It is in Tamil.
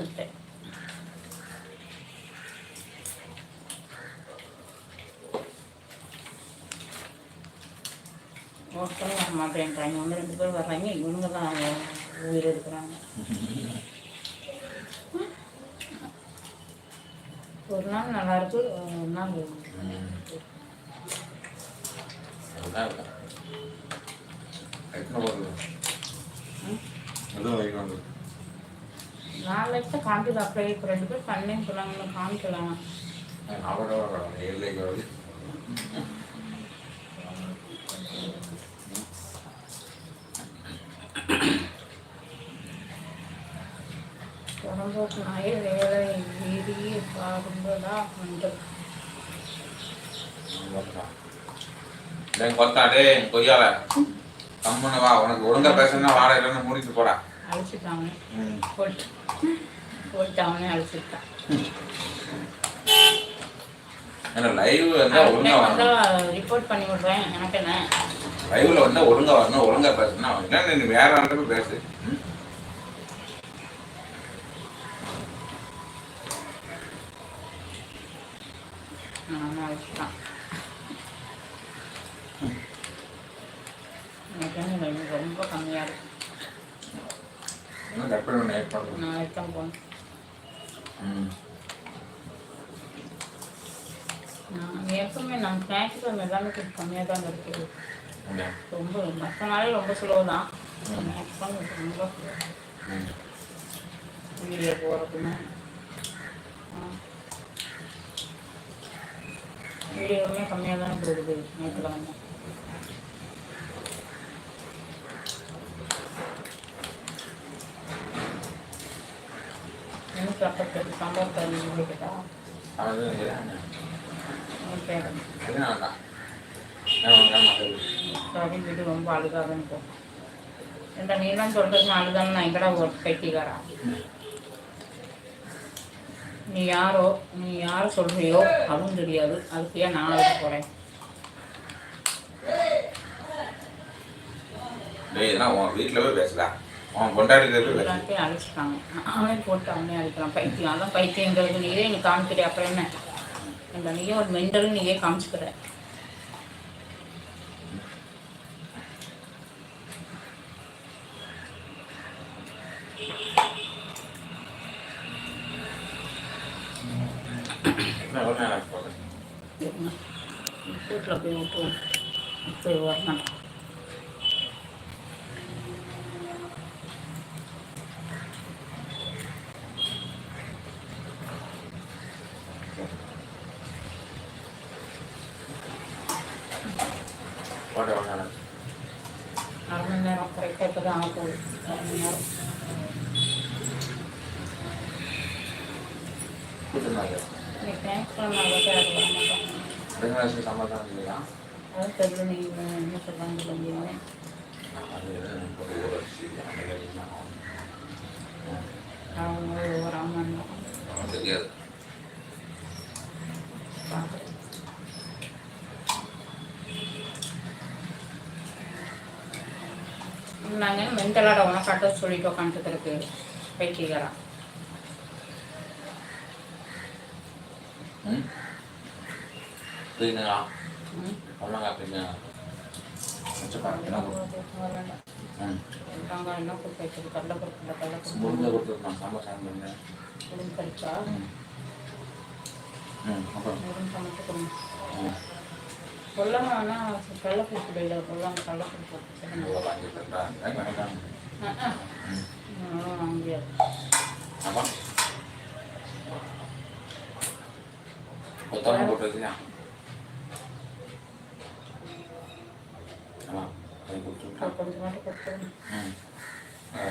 விட்டேன் ஒருத்தரும் வர மாட்டேன்றாங்க. ஒன்று ரெண்டு பேர் வர்றாங்க. இவங்க தான் உயிர் எடுக்கிறாங்க. ஒரு நாள் நல்லா இருக்கு. ஒரு நாள் அதுதான் இருக்கும் வைக்கணும் நாளைக்கு காமிக்கலாம் அப்படியே இப்போ ரெண்டு பேர் பண்ணேன்னு சொன்னாங்க. காமிக்கலாம் புறம்போக்கு நாயே வேலை வீதி ரொம்பதா வந்து. கொய்யால கம்முன்னு வா. உனக்கு ஒழுங்கா பேசணும்னா வாடகை இல்லைன்னு மூடிட்டு போடா. அழைச்சிட்டாங்க. போட்டு. போட்டு அவனே அழைச்சிட்டான் லைவ் ரிப்போர்ட் பண்ணி விடுறேன். எனக்கு என்ன? லைவ்ல வந்தா ஒழுங்கா வரணும் ஒழுங்கா பேசணும் இல்லைன்னா நீ வேற ஆளுக்கு பேசு. ம்? அவனே அழைச்சிட்டான் எனக்கு என்ன இது ரொம்ப கம்மியாக இருக்கு போகணும் ம். நான் எப்பவுமே நம்ம ஞாயிற்றுக்கிழமை எல்லாமே கொஞ்சம் கம்மியாக தான் இருக்குது? ரொம்ப மற்ற நாளே ரொம்ப ஸ்லோ தான் ஞாயிற்றுக்கிழமை ரொம்ப slow. ம். வீடியோ போகிறதுன்னு வீடியோவுமே கம்மியாக தானே கொடுக்குது ஞாயிற்றுக்கிழமை அப்போ சாம்பார் தண்ணி ஓகே. வீடு ரொம்ப அழுகாதுன்னு போ. ஏன்டா நீ தான் சொல்றது அழுதான்னு நான் எங்கடா ஒரு பைத்தியக்காரா நீ யாரோ நீ யார் சொல்றியோ அதுவும் தெரியாது. அதுக்கு ஏன் நான் அழுக போறேன். டேய் இதெல்லாம் உன் வீட்டில் போய் பேசுடா. உன் கொண்டாடி போய் பேசு எல்லாத்தையும் அழைச்சிட்டாங்க. அவனே போட்டு அவனே அழைக்கிறான். பைத்தியம். அதான் பைத்தியங்கிறது நீயே எனக்கு காமிக்கிறே அப்புறம் என்ன? இந்த நீயே ஒரு மெண்டல் நீயே காமிச்சுக்கிற? வீட்டில் போய் விட்டு போய் வரணும் நேரம் ஆச்சு? அரை மணி நேரம் கரெக்டாக இப்போ தான் ஆக போகுது அரை மணி நேரம். இன்னைக்கு மாட்டாங்க ரெண்டு வருஷம் சம்பளம் இல்லையா? தெரியல நீங்கள் என்ன சொல்கிறாங்க சொல்லுங்க அவங்க ஒரு அம்மன் தெரியாது. பாருங்க என்ன கொடுத்து ம். வெங்காயம் என்ன கொடுத்து வச்சது கடலைப்பருப்பு கடலைப்பருப்பு வேணா கடலைப்பருப்பு இல்லை கொல்லாம வாங்கி போட்டு வச்சுயா? ஆமாம் கொஞ்சம் மட்டும் கொடுத்துருங்க ம். ஆ.